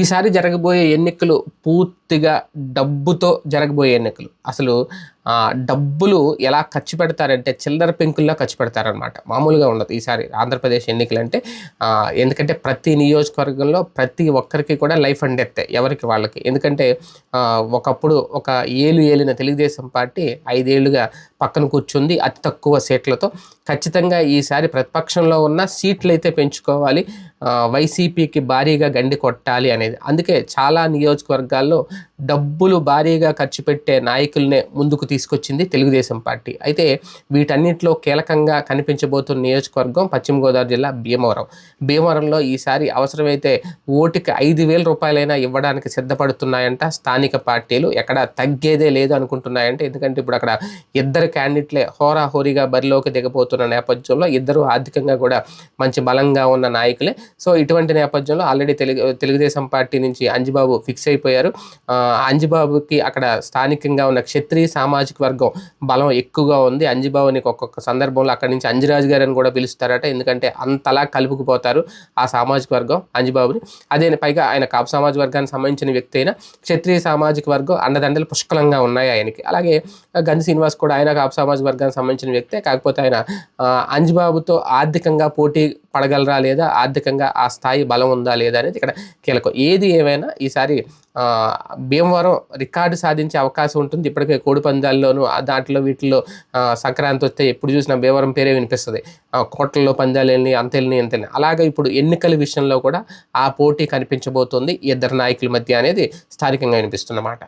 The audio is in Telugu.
ఈసారి జరగబోయే ఎన్నికలు పూర్తిగా డబ్బుతో జరగబోయే ఎన్నికలు. అసలు డబ్బులు ఎలా ఖర్చు పెడతారంటే చిల్లర పెంకుల్లో ఖర్చు పెడతారనమాట మామూలుగా ఉండదు ఈసారి ఆంధ్రప్రదేశ్ ఎన్నికలు అంటే ఎందుకంటే ప్రతి నియోజకవర్గంలో ప్రతి ఒక్కరికి కూడా లైఫ్ అండ్ డెత్ ఎవరికి వాళ్ళకి. ఎందుకంటే ఒకప్పుడు ఒక ఏలు ఏలిన తెలుగుదేశం పార్టీ ఐదేళ్ళుగా పక్కన కూర్చుంది అతి తక్కువ సీట్లతో. ఖచ్చితంగా ఈసారి ప్రతిపక్షంలో ఉన్న సీట్లు అయితే పెంచుకోవాలి. వైసీపీకి భారీగా గండి కొట్టాలి అనేది. అందుకే చాలా నియోజకవర్గాల్లో డబ్బులు భారీగా ఖర్చు పెట్టే నాయకులనే ముందుకు తీసుకొచ్చింది తెలుగుదేశం పార్టీ. అయితే వీటన్నింటిలో కీలకంగా కనిపించబోతున్న నియోజకవర్గం పశ్చిమ గోదావరి జిల్లా భీమవరం. భీమవరంలో ఈసారి అవసరమైతే ఓటుకి ఐదు వేల రూపాయలైనా ఇవ్వడానికి సిద్ధపడుతున్నాయంట స్థానిక పార్టీలు. ఎక్కడ తగ్గేదే లేదు అనుకుంటున్నాయంటే. ఎందుకంటే ఇప్పుడు అక్కడ ఇద్దరు క్యాండిడేట్లే హోరాహోరీగా బరిలోకి దిగబోతున్న నేపథ్యంలో ఇద్దరు ఆర్థికంగా కూడా మంచి బలంగా ఉన్న నాయకులే. సో ఇటువంటి నేపథ్యంలో ఆల్రెడీ తెలుగు తెలుగుదేశం పార్టీ నుంచి అంజిబాబు ఫిక్స్ అయిపోయారు. అంజిబాబుకి అక్కడ స్థానికంగా ఉన్న క్షత్రియ సామాజిక వర్గం బలం ఎక్కువగా ఉంది. అంజిబాబుని ఒక్కొక్క సందర్భంలో అక్కడి నుంచి అంజిరాజు గారు అని కూడా పిలుస్తారట. ఎందుకంటే అంతలా కలుపుకుపోతారు ఆ సామాజిక వర్గం అంజిబాబుని. అదే పైగా ఆయన కాపు సామాజిక వర్గానికి సంబంధించిన వ్యక్తి అయినా క్షత్రియ సామాజిక వర్గం అండదండలు పుష్కలంగా ఉన్నాయి ఆయనకి. అలాగే గంధి శ్రీనివాస్ కూడా ఆయన కాపు సామాజిక వర్గానికి సంబంధించిన వ్యక్తే. కాకపోతే ఆయన అంజిబాబుతో ఆర్థికంగా పోటీ పడగలరా లేదా? ఆర్థికంగా ఆ స్థాయి బలం ఉందా లేదా అనేది ఇక్కడ కీలకం. ఏది ఏమైనా ఈసారి భీమవరం రికార్డు సాధించే అవకాశం ఉంటుంది. ఇప్పటికే కోడి పందాల్లోనూ ఆ దాంట్లో వీటిల్లో సంక్రాంతి వస్తే ఎప్పుడు చూసినా భీమవరం పేరే వినిపిస్తుంది. కోట్లలో పందాలు వెళ్ళి అంత వెళ్ళి ఇంత అలాగే ఇప్పుడు ఎన్నికల విషయంలో కూడా ఆ పోటీ కనిపించబోతుంది. ఇద్దరు నాయకుల మధ్య అనేది స్థానికంగా వినిపిస్తుందన్నమాట